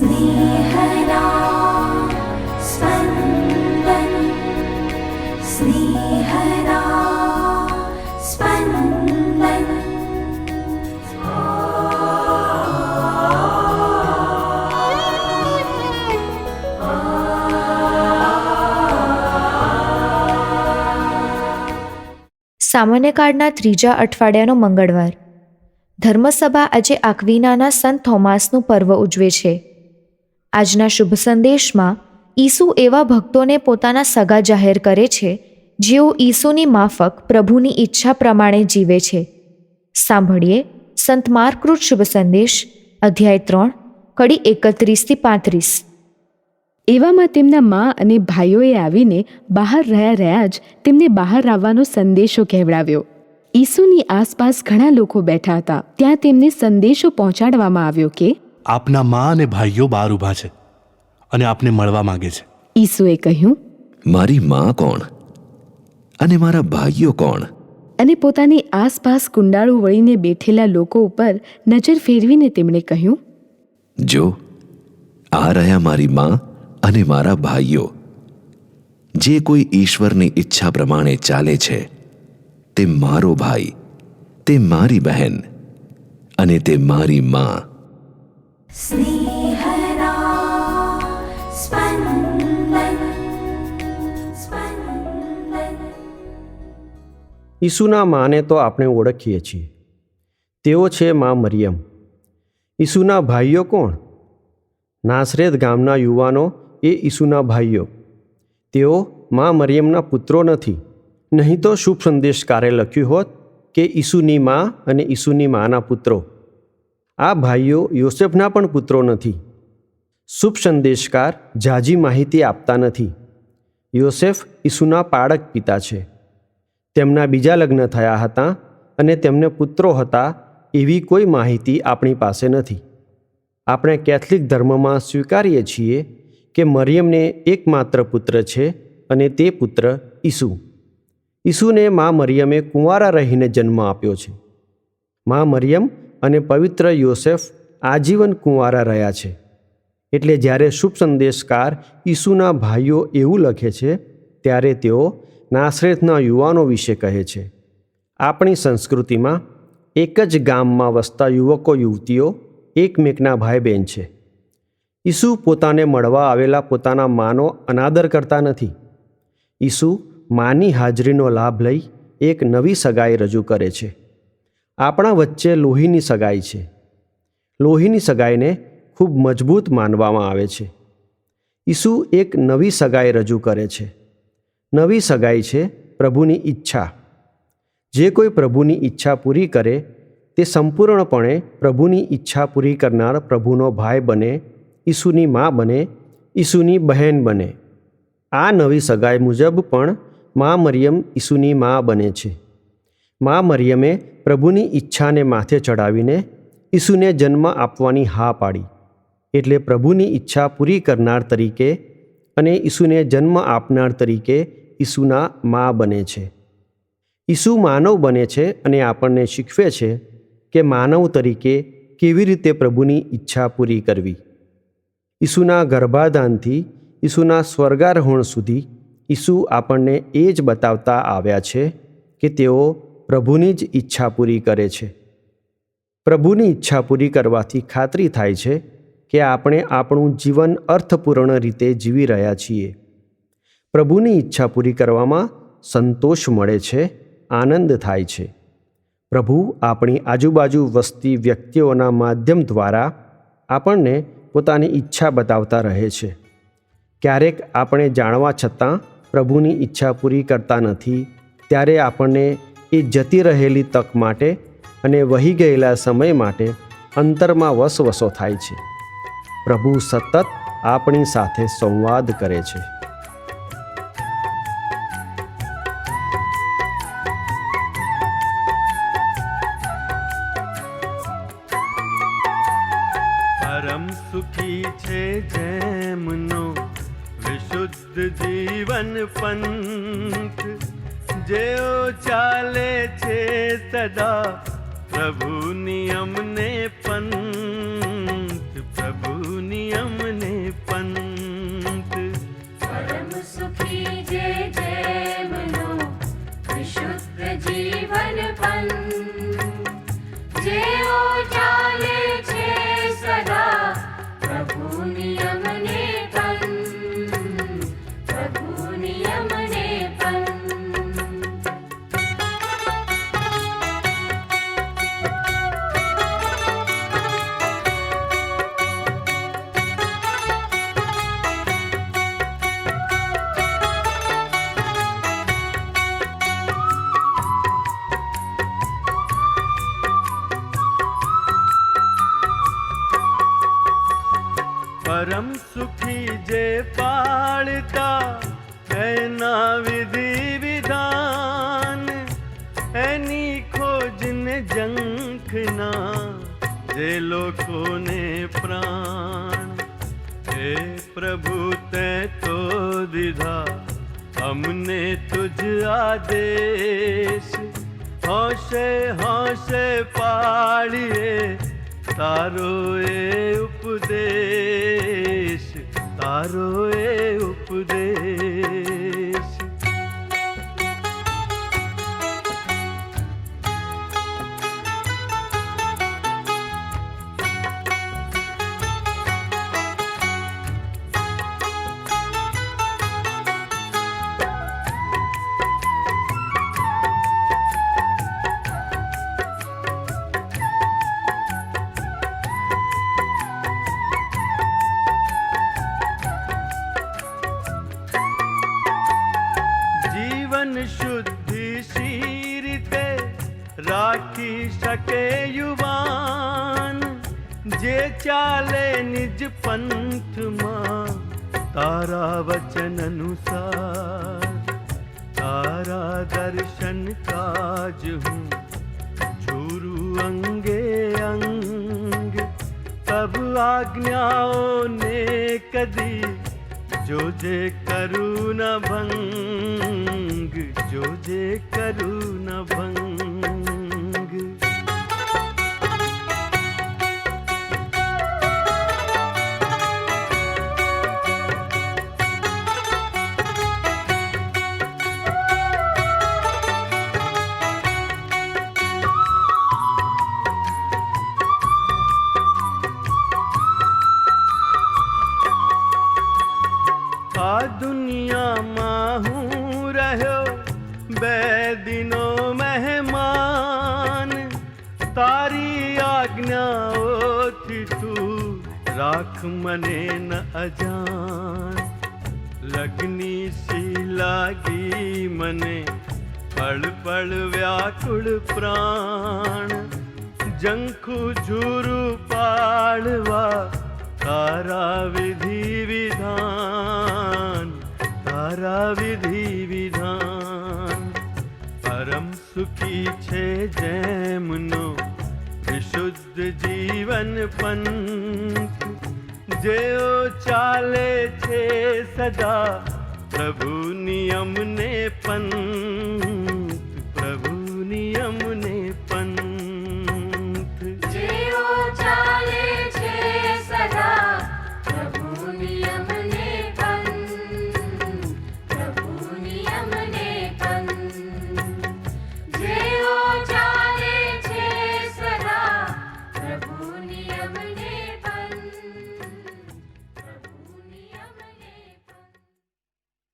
स्नेहदा स्पन्दन् स्नेहदा स्पन्दन् સામાન્ય કાળના ત્રીજા અઠવાડિયાનો મંગળવાર ધર્મસભા આજે આક્વિનાના સંત થોમાસનું પર્વ ઉજવે છે આજના શુભ સંદેશમાં ઈસુ એવા ભક્તોને પોતાના સગા જાહેર કરે છે, જેઓ ઈસુની માફક પ્રભુની ઈચ્છા પ્રમાણે જીવે છે. સાંભળીએ સંત માર્કૃત શુભ સંદેશ, અધ્યાય ત્રણ, કડી એકત્રીસથી પાંત્રીસ. એવામાં તેમના મા અને ભાઈઓએ આવીને બહાર રહ્યા રહ્યા જ તેમને બહાર આવવાનો સંદેશો કહેવડાવ્યો. ઈસુની આસપાસ ઘણા લોકો બેઠા હતા. ત્યાં તેમને સંદેશો પહોંચાડવામાં આવ્યો કે આપના મા અને ભાઈઓ બહાર ઊભા છે અને આપને મળવા માંગે છે. ઈસુએ કહ્યું મારી મા કોણ? અને મારા ભાઈઓ કોણ? અને પોતાની આસપાસ કુંડાળું વળીને બેઠેલા લોકો ઉપર નજર ફેરવીને તેમણે કહ્યું જો આ રહ્યા મારી મા અને મારા ભાઈઓ. જે કોઈ ઈશ્વરની ઈચ્છા પ્રમાણે ચાલે છે તે મારો ભાઈ તે મારી બહેન અને તે મારી મા. ઈસુના માને તો આપણે ઓળખીએ છીએ. તેઓ છે મા મરિયમ. ઈસુના ભાઈઓ કોણ? નાસરેદ ગામના યુવાનો એ ઈસુના ભાઈઓ. તેઓ મા મરિયમના પુત્રો નથી. નહીં તો શુભ સંદેશકારે લખ્યું હોત કે ઈસુની મા અને ઈસુની માના પુત્રો. આ ભાઈઓ યોસેફના પણ પુત્રો નથી. શુભ સંદેશકાર જાજી માહિતી આપતા નથી. યોસેફ ઈસુના પાળક પિતા છે. તેમના બીજા લગ્ન થયા હતા અને તેમને પુત્રો હતા એવી કોઈ માહિતી આપણી પાસે નથી. આપણે કેથલિક ધર્મમાં સ્વીકારીએ છીએ કે મરિયમને એકમાત્ર પુત્ર છે અને તે પુત્ર ઈસુ. ઈસુને મા મરિયમે કુંવારા રહીને જન્મ આપ્યો છે. મા મરિયમ અને પવિત્ર યોસેફ આજીવન કુંવારા રહ્યા છે. એટલે જ્યારે શુભ સંદેશકાર ઈસુના ભાઈઓ એવું લખે છે, ત્યારે તેઓ નાસરેતના યુવાનો વિશે કહે છે. આપણી સંસ્કૃતિમાં એક જ ગામમાં વસતા યુવકો, યુવતીઓ એકમેકના ભાઈ બહેન છે. ઈસુ પોતાને મળવા આવેલા પોતાના માનો અનાદર કરતા નથી. ઈસુ માની હાજરીનો લાભ લઈ એક નવી સગાઈ રજૂ કરે છે. આપણા વચ્ચે લોહીની સગાઈ છે. લોહીની સગાઈને ખૂબ મજબૂત માનવામાં આવે છે. ઈસુ એક નવી સગાઈ રજૂ કરે છે. નવી સગાઈ છે પ્રભુની ઈચ્છા. જે કોઈ પ્રભુની ઈચ્છા પૂરી કરે, તે સંપૂર્ણપણે પ્રભુની ઈચ્છા પૂરી કરનાર પ્રભુનો ભાઈ બને, ઈસુની મા બને, ઈસુની બહેન બને. આ નવી સગાઈ મુજબ પણ મા મરિયમ ઈસુની મા બને છે. મા મરિયમે પ્રભુની ઈચ્છાને માથે ચડાવીને ઈસુને જન્મ આપવાની હા પાડી. એટલે પ્રભુની ઈચ્છા પૂરી કરનાર તરીકે અને ઈસુને જન્મ આપનાર તરીકે ઈસુના મા બને છે. ઈસુ માનવ બને છે અને આપણને શીખવે છે કે માનવ તરીકે કેવી રીતે પ્રભુની ઈચ્છા પૂરી કરવી. ઈસુના ગર્ભાધાનથી ઈસુના સ્વર્ગારોહણ સુધી ઈસુ આપણને એ જ બતાવતા આવ્યા છે કે તેઓ પ્રભુની જ ઈચ્છા પૂરી કરે છે. પ્રભુની ઈચ્છા પૂરી કરવાથી ખાતરી થાય છે કે આપણે આપણું જીવન અર્થપૂર્ણ રીતે જીવી રહ્યા છીએ. પ્રભુની ઈચ્છા પૂરી કરવામાં સંતોષ મળે છે, આનંદ થાય છે. પ્રભુ આપણી આજુબાજુ વસતી વ્યક્તિઓના માધ્યમ દ્વારા આપણને પોતાની ઈચ્છા બતાવતા રહે છે. ક્યારેક આપણે જાણવા છતાં પ્રભુની ઈચ્છા પૂરી કરતા નથી, ત્યારે આપણને એ જતી રહેલી તક માટે અને વહી ગયેલા સમય માટે અંતરમાં વસવસો થાય છે. પ્રભુ સતત આપણી સાથે સંવાદ કરે છે. પરમ સુખી છે જેમનો વિશુદ્ધ જીવન પંથ. જેઓ ચાલે છે સદા પ્રભુ નિયમને પંથ પ્રભુ નિયમ નિયમ ને પંથ પરમ સુખી જે જેમનો વિશુદ્ધ જીવન પંથ પરમ સુખી જે પાળતા એના વિધિ વિધાન, એની ખોજને જંખના જે લોકોને પ્રાણ. હે પ્રભુ, તે તો દીધા અમને તુજ આદેશ. હોશે હોશે, પાળીએ, તારો એ તારો શુદ્ધિ સી રીતે રાખી શકે યુવાન જે ચાલે નિજ પંથમાં તારા વચન અનુસાર તારા દર્શન કાજ હું છુરું અંગે અંગ તબ આજ્ઞાઓને કદી जो जे करुण योजे करु भङ्गी योजे करुभङ्ग તારી આજ્ઞાઓથી તું રાખ મને ન અજાન લગ્ની સી લાગી મને? પળ પળ વ્યાકુળ પ્રાણ. જંખુ ઝુરુ પાળવા તારા વિધિ વિધાન. તારા વિધિ વિધાન. પરમ સુખી છે જેમનો જીવન પંથ જેઓ ચાલે છે સદા પ્રભુ નિયમને પંથ